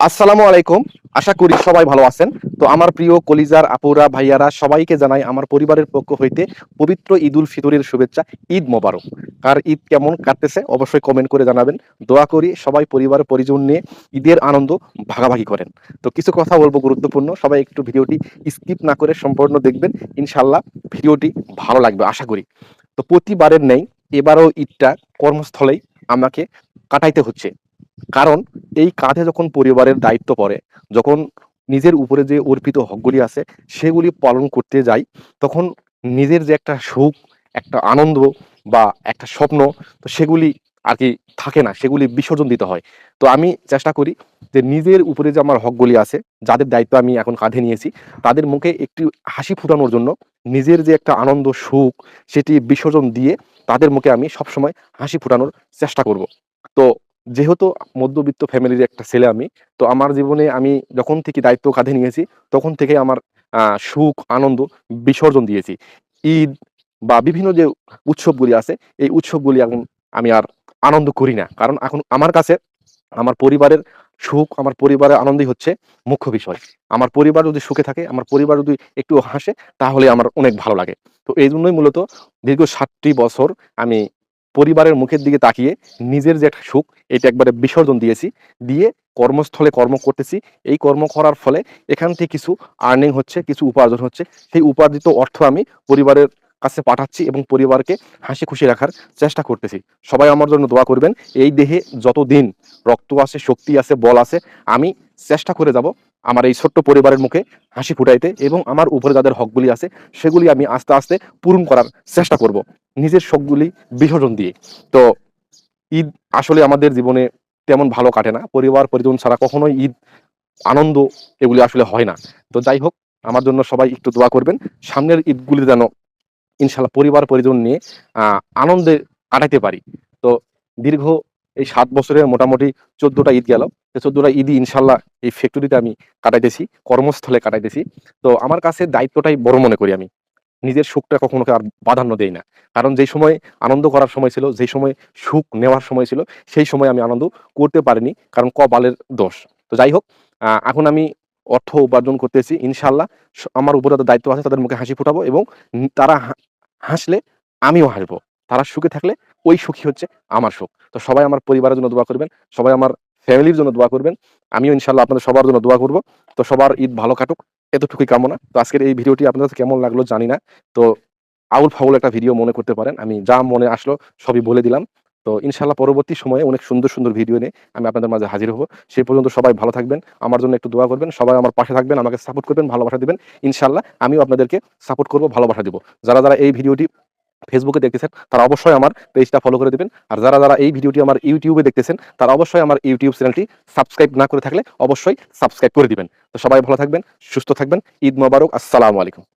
আসসালামু আলাইকুম। আশা করি সবাই ভালো আছেন। তো আমার প্রিয় কলিজার আপুরা, ভাইয়ারা, সবাইকে জানাই আমার পরিবারের পক্ষ হইতে পবিত্র ঈদ উল ফিতরের শুভেচ্ছা, ঈদ মোবারক। আর ঈদ কেমন কাটতেছে অবশ্যই কমেন্ট করে জানাবেন। দোয়া করি সবাই পরিবার, পরিজন নিয়ে ঈদের আনন্দ ভাগাভাগি করেন। তো কিছু কথা বলব গুরুত্বপূর্ণ, সবাই একটু ভিডিওটি স্কিপ না করে সম্পূর্ণ দেখবেন। ইনশাল্লাহ ভিডিওটি ভালো লাগবে, আশা করি। তো প্রতিবারের নেই, এবারও ঈদটা কর্মস্থলেই আমাকে কাটাইতে হচ্ছে। কারণ এই কাঁধে যখন পরিবারের দায়িত্ব পড়ে, যখন নিজের উপরে যে অর্পিত হকগুলি আছে, সেগুলি পালন করতে যাই, তখন নিজের যে একটা সুখ, একটা আনন্দ বা একটা স্বপ্ন, তো সেগুলি আর কি থাকে না, সেগুলি বিসর্জন দিতে হয়। তো আমি চেষ্টা করি যে নিজের উপরে যে আমার হকগুলি আছে, যাদের দায়িত্ব আমি এখন কাঁধে নিয়েছি, তাদের মুখে একটি হাসি ফুটানোর জন্য নিজের যে একটা আনন্দ, সুখ, সেটি বিসর্জন দিয়ে তাদের মুখে আমি সবসময় হাসি ফুটানোর চেষ্টা করব। তো যেহেতু মধ্যবিত্ত ফ্যামিলির একটা ছেলে আমি, তো আমার জীবনে আমি যখন থেকে দায়িত্ব কাঁধে নিয়েছি, তখন থেকে আমার সুখ, আনন্দ বিসর্জন দিয়েছি। ঈদ বা বিভিন্ন যে উৎসবগুলি আছে, এই উৎসবগুলি এখন আমি আর আনন্দ করি না। কারণ এখন আমার কাছে আমার পরিবারের সুখ, আমার পরিবারের আনন্দই হচ্ছে মুখ্য বিষয়। আমার পরিবার যদি সুখে থাকে, আমার পরিবার যদি একটু হাসে, তাহলে আমার অনেক ভালো লাগে। তো এই জন্যই মূলত দীর্ঘ ষাটটি বছর আমি পরিবারের মুখের দিকে তাকিয়ে নিজের যে একটা সুখ, এটা একবারে বিসর্জন দিয়েছি। দিয়ে কর্মস্থলে কর্ম করতেছি। এই কর্ম করার ফলে এখান থেকে কিছু আর্নিং হচ্ছে, কিছু উপার্জন হচ্ছে। সেই উপার্জিত অর্থ আমি পরিবারের কাছে পাঠাচ্ছি এবং পরিবারকে হাসি খুশি রাখার চেষ্টা করতেছি। সবাই আমার জন্য দোয়া করবেন। এই দেহে যতদিন রক্ত আছে, শক্তি আছে, বল আছে, আমি চেষ্টা করে যাব আমার এই ছোট্ট পরিবারের মুখে হাসি ফুটাইতে এবং আমার উপরে যাদের হকগুলি আছে, সেগুলি আমি আস্তে আস্তে পূরণ করার চেষ্টা করব। নিজের শখগুলি বিসর্জন দিয়ে। তো ঈদ আসলে আমাদের জীবনে তেমন ভালো কাটে না। পরিবার, পরিজন ছাড়া কখনোই ঈদ আনন্দ এগুলি আসলে হয় না। তো যাই হোক, আমার জন্য সবাই একটু দোয়া করবেন। সামনের ঈদগুলি যেন ইনশাল্লাহ পরিবার পরিজন নিয়ে আনন্দে কাটাইতে পারি। তো দীর্ঘ এই সাত বছরে মোটামুটি চোদ্দটা ঈদ গেল। চোদ্দটা ঈদই ইনশাল্লাহ এই ফ্যাক্টরিতে আমি কাটাইতেছি, কর্মস্থলে কাটাইতেছি। তো আমার কাছে দায়িত্বটাই বড় মনে করি আমি। নিজের সুখটা কখনো আর প্রাধান্য দেই না। কারণ যেই সময় আনন্দ করার সময় ছিল, যেই সময় সুখ নেওয়ার সময় ছিল, সেই সময় আমি আনন্দ করতে পারিনি, কারণ কপালের দোষ। তো যাই হোক এখন আমি অর্থ উপার্জন করতেছি, ইনশাল্লাহ। আমার উপর যাদের দায়িত্ব আছে তাদের মুখে হাসি ফুটাবো এবং তারা হাসলে আমিও হাসবো। তারা সুখে থাকলে ওই সুখী হচ্ছে আমার সুখ। তো সবাই আমার পরিবারের জন্য দোয়া করবেন, সবাই আমার ফ্যামিলির জন্য দোয়া করবেন। আমিও ইনশাল্লাহ আপনাদের সবার জন্য দোয়া করব। তো সবার ঈদ ভালো কাটুক, এতটুকুই কামনা। তো আজকের এই ভিডিওটি আপনাদের কেমন লাগল জানি না। তো আউল ফাউল একটা ভিডিও মনে করতে পারেন। আমি যা মনে আসলো সবই বলে দিলাম। তো ইনশাল্লাহ পরবর্তী সময়ে অনেক সুন্দর সুন্দর ভিডিও নিয়ে আমি আপনাদের মাঝে হাজির হব। সেই পর্যন্ত সবাই ভালো থাকবেন, আমার জন্য একটু দোয়া করবেন, সবাই আমার পাশে থাকবেন, আমাকে সাপোর্ট করবেন, ভালোবাসা দেবেন। ইনশাল্লাহ আমিও আপনাদেরকে সাপোর্ট করব, ভালোবাসা দিব। যারা যারা এই ভিডিওটি ফেসবুকে দেখতেছেন, তারা অবশ্যই আমার পেজটা ফলো করে দিবেন। আর যারা যারা এই ভিডিওটি আমার ইউটিউবে দেখতেছেন, তারা অবশ্যই আমার ইউটিউব চ্যানেলটি সাবস্ক্রাইব না করে থাকলে অবশ্যই সাবস্ক্রাইব করে দিবেন। তো সবাই ভালো থাকবেন, সুস্থ থাকবেন। ঈদ মোবারক, আসসালামু আলাইকুম।